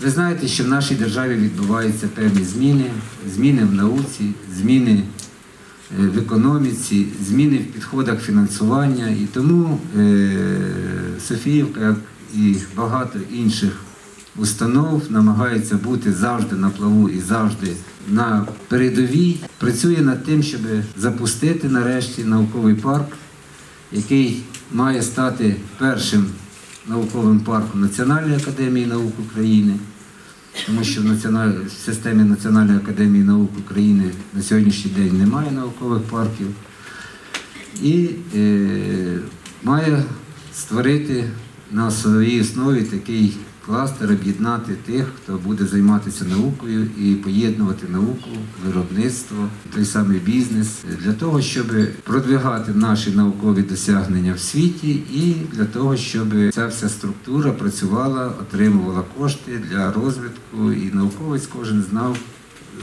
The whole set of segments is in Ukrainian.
Ви знаєте, що в нашій державі відбуваються певні зміни, зміни в науці, зміни е, в економіці, зміни в підходах фінансування. І тому е, Софіївка, як і багато інших установ, намагається бути завжди на плаву і завжди на передовій. Працює над тим, щоб запустити нарешті науковий парк, який має стати першим науковим парком Національної академії наук України, тому що в, в системі Національної академії наук України на сьогоднішній день немає наукових парків. І е, має створити на своїй основі такий кластер, об'єднати тих, хто буде займатися наукою і поєднувати науку, виробництво, той самий бізнес для того, щоб продвигати наші наукові досягнення в світі, і для того, щоб ця вся структура працювала, отримувала кошти для розвитку, і науковець кожен знав,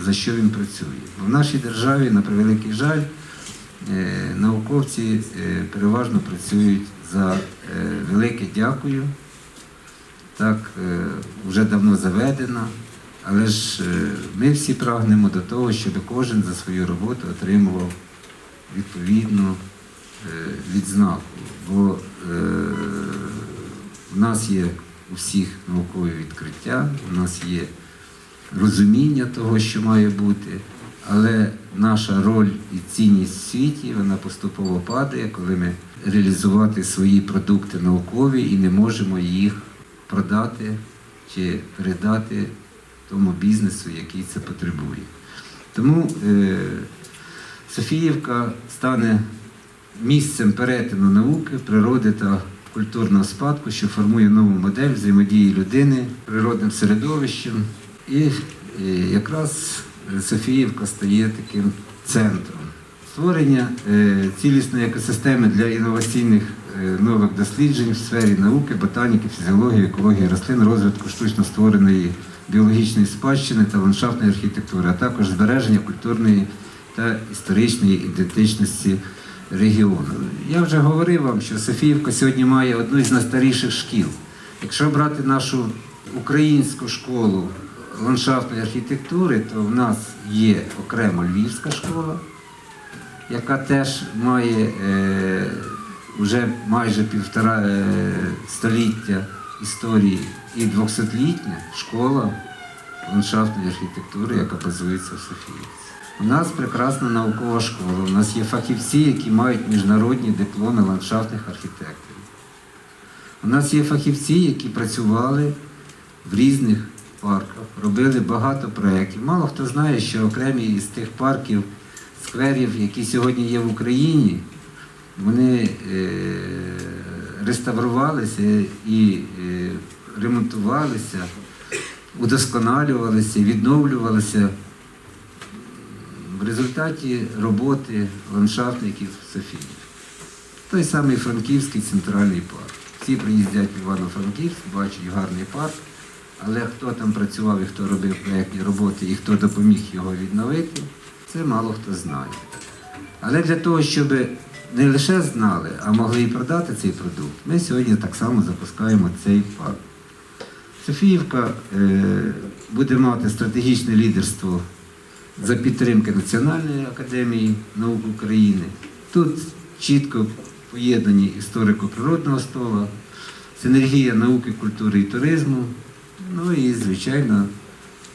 за що він працює. В нашій державі, на превеликий жаль, е, науковці е, переважно працюють за е, велике дякую. Так е, вже давно заведено, але ж е, ми всі прагнемо до того, щоб кожен за свою роботу отримував відповідну е, відзнаку. Бо в нас є у всіх наукові відкриття, у нас є розуміння того, що має бути, але наша роль і цінність в світі вона поступово падає, коли ми реалізувати свої продукти наукові і не можемо їх продати чи передати тому бізнесу, який це потребує. Тому е, Софіївка стане місцем перетину науки, природи та культурного спадку, що формує нову модель взаємодії людини природним середовищем. І е, якраз Софіївка стає таким центром. Створення е, цілісної екосистеми для інноваційних е, нових досліджень в сфері науки, ботаніки, фізіології, екології рослин, розвитку штучно створеної біологічної спадщини та ландшафтної архітектури, а також збереження культурної та історичної ідентичності регіону. Я вже говорив вам, що Софіївка сьогодні має одну із найстаріших шкіл. Якщо брати нашу українську школу ландшафтної архітектури, то в нас є окремо Львівська школа, яка теж має е, вже майже півтора е, століття історії, і 200-літня школа ландшафтної архітектури, яка базується в Софіївці. У нас прекрасна наукова школа, у нас є фахівці, які мають міжнародні дипломи ландшафтних архітекторів. У нас є фахівці, які працювали в різних парках, робили багато проєктів. Мало хто знає, що окремі із тих парків, скверів, які сьогодні є в Україні, вони е, реставрувалися і е, ремонтувалися, удосконалювалися, відновлювалися в результаті роботи ландшафтників Софії. Той самий Франківський центральний парк. Всі приїздять в Івано-Франківськ, бачать гарний парк, але хто там працював і хто робив проєктні роботи і хто допоміг його відновити, це мало хто знає. Але для того, щоб не лише знали, а могли і продати цей продукт, ми сьогодні так само запускаємо цей парк. Софіївка е, буде мати стратегічне лідерство за підтримки Національної академії наук України. Тут чітко поєднані історико-природного стола, синергія науки, культури і туризму, ну і, звичайно,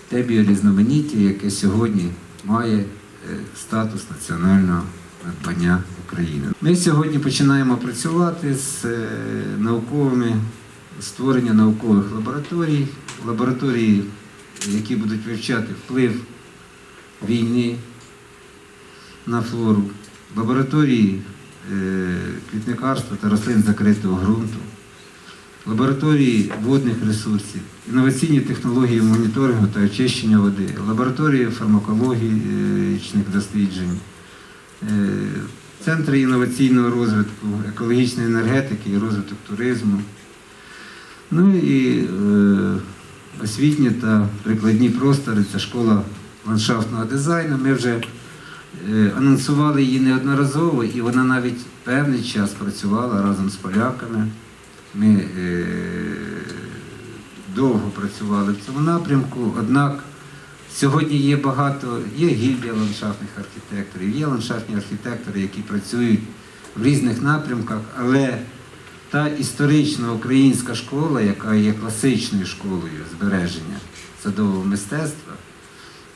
те біорізноманіття, яке сьогодні має статус національного надбання України. Ми сьогодні починаємо працювати з е, науковими створення наукових лабораторій, лабораторії, які будуть вивчати вплив війни на флору, лабораторії е, квітникарства та рослин закритого ґрунту, лабораторії водних ресурсів, інноваційні технології моніторингу та очищення води, лабораторії фармакологічних досліджень, е, центри інноваційного розвитку, екологічної енергетики і розвиток туризму. Ну і е, освітні та прикладні простори це школа ландшафтного дизайну. Ми вже е, анонсували її неодноразово, і вона навіть певний час працювала разом з поляками. Ми е, довго працювали в цьому напрямку, однак сьогодні є багато, є гільдія ландшафтних архітекторів, є ландшафтні архітектори, які працюють в різних напрямках, але та історична українська школа, яка є класичною школою збереження садового мистецтва,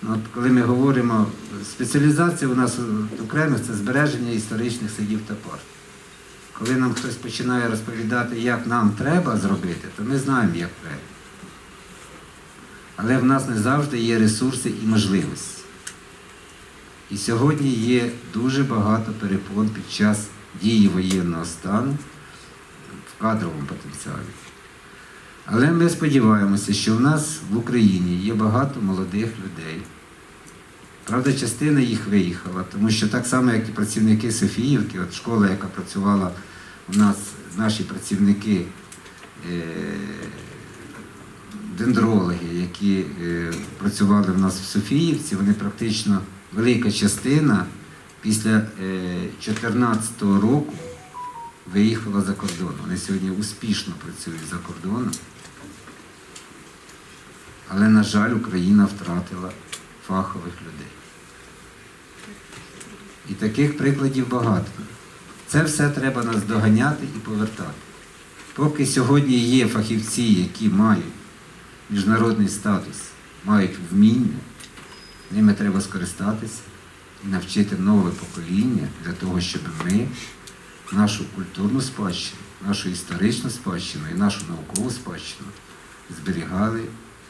ну, от коли ми говоримо, спеціалізація у нас окремих це збереження історичних садів та парків. Коли нам хтось починає розповідати, як нам треба зробити, то ми знаємо, як треба. Але в нас не завжди є ресурси і можливості. І сьогодні є дуже багато перепон під час дії воєнного стану в кадровому потенціалі. Але ми сподіваємося, що в нас в Україні є багато молодих людей. Правда, частина їх виїхала, тому що так само, як і працівники Софіївки, от школа, яка працювала у нас, наші працівники, е, дендрологи, які е, працювали в нас в Софіївці, вони практично велика частина після 2014 року виїхала за кордон. Вони сьогодні успішно працюють за кордоном. Але, на жаль, Україна втратила фахових людей. І таких прикладів багато. Це все треба нас доганяти і повертати. Поки сьогодні є фахівці, які мають міжнародний статус, мають вміння, ними треба скористатися і навчити нове покоління для того, щоб ми нашу культурну спадщину, нашу історичну спадщину і нашу наукову спадщину зберігали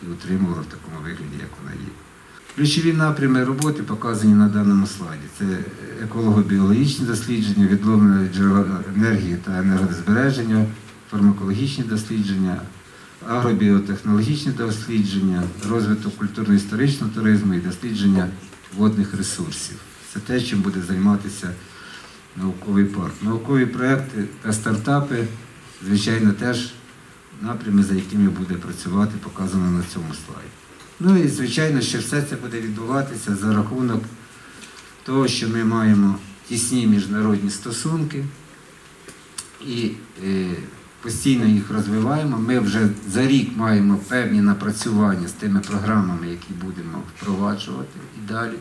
і утримували в такому вигляді, як вона є. Ключові напрями роботи показані на даному слайді. Це еколого-біологічні дослідження, відновлення джерел енергії та енергозбереження, фармакологічні дослідження, агробіотехнологічні дослідження, розвиток культурно-історичного туризму і дослідження водних ресурсів. Це те, чим буде займатися науковий парк. Наукові проекти та стартапи, звичайно, теж напрями, за якими буде працювати, показано на цьому слайді. Ну і звичайно, що все це буде відбуватися за рахунок того, що ми маємо тісні міжнародні стосунки і е, постійно їх розвиваємо. Ми вже за рік маємо певні напрацювання з тими програмами, які будемо впроваджувати і далі.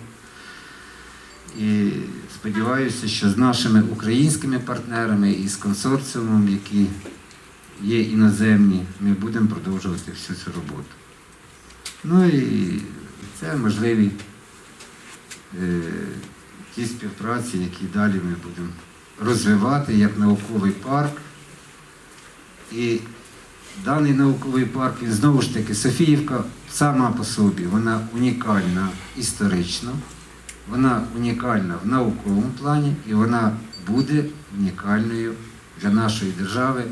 І сподіваюся, що з нашими українськими партнерами і з консорціумом, які є іноземні, ми будемо продовжувати всю цю роботу. Ну і це можливі е, ті співпраці, які далі ми будемо розвивати як науковий парк. І даний науковий парк, він знову ж таки, Софіївка сама по собі, вона унікальна історично, вона унікальна в науковому плані і вона буде унікальною для нашої держави.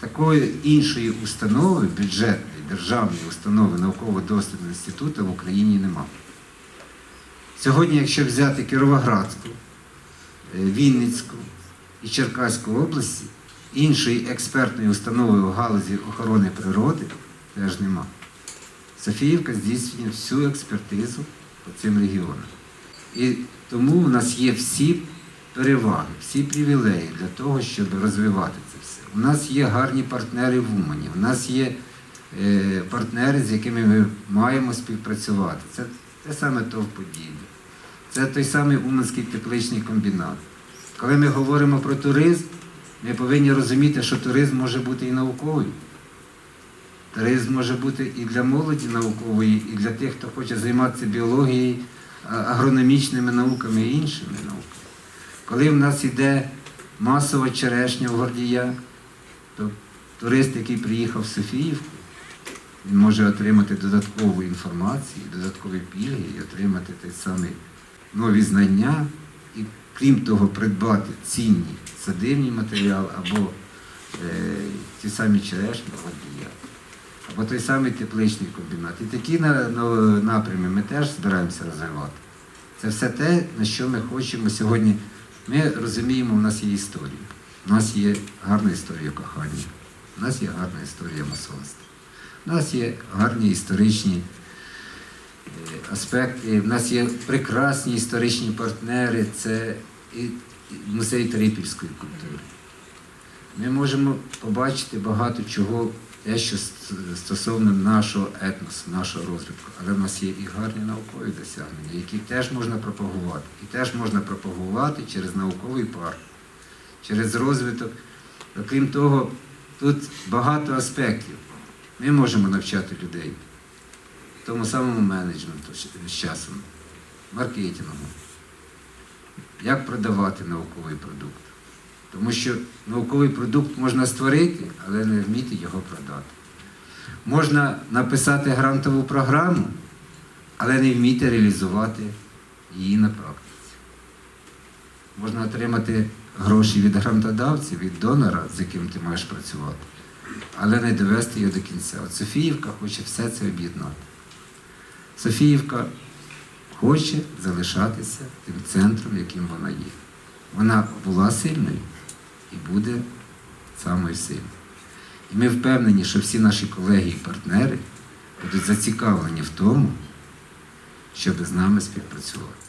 Такої іншої установи, бюджетної, державної установи науково-дослідного інституту в Україні немає. Сьогодні, якщо взяти Кіровоградську, е, Вінницьку і Черкаську області, іншої експертної установи в галузі охорони природи теж нема. Софіївка здійснює всю експертизу по цим регіонам. І тому в нас є всі переваги, всі привілеї для того, щоб розвивати це все. У нас є гарні партнери в Умані, у нас є партнери, з якими ми маємо співпрацювати. Це те саме ТОВ Поділля, це той самий Уманський тепличний комбінат. Коли ми говоримо про туризм, ми повинні розуміти, що туризм може бути і науковий. Туризм може бути і для молоді наукової, і для тих, хто хоче займатися біологією, агрономічними науками і іншими науками. Коли в нас йде масова черешня в Гордія, то турист, який приїхав в Софіївку, він може отримати додаткову інформацію, додаткові пільги і отримати той самий нові знання, і крім того, придбати цінні садивні матеріали або е, ті самі черешні в Гордія, або той самий тепличний комбінат. І такі на, на- напрями ми теж збираємося розвивати. Це все те, на що ми хочемо сьогодні. Ми розуміємо, у нас є історія. У нас є гарна історія кохання, у нас є гарна історія масонства, у нас є гарні історичні е, аспекти, у нас є прекрасні історичні партнери, це і музей Терепільської культури. Ми можемо побачити багато чого те, що стосовно нашого етносу, нашого розвитку. Але в нас є і гарні наукові досягнення, які теж можна пропагувати. І теж можна пропагувати через науковий парк, через розвиток. Окрім того, тут багато аспектів. Ми можемо навчати людей тому самому менеджменту з- часом, маркетингу, як продавати науковий продукт. Тому що науковий продукт можна створити, але не вміти його продати. Можна написати грантову програму, але не вміти реалізувати її на практиці. Можна отримати гроші від грантодавця, від донора, з яким ти маєш працювати, але не довести його до кінця. От Софіївка хоче все це об'єднати. Софіївка хоче залишатися тим центром, яким вона є. Вона була сильною і буде самою сильною. І ми впевнені, що всі наші колеги і партнери будуть зацікавлені в тому, щоб з нами співпрацювати.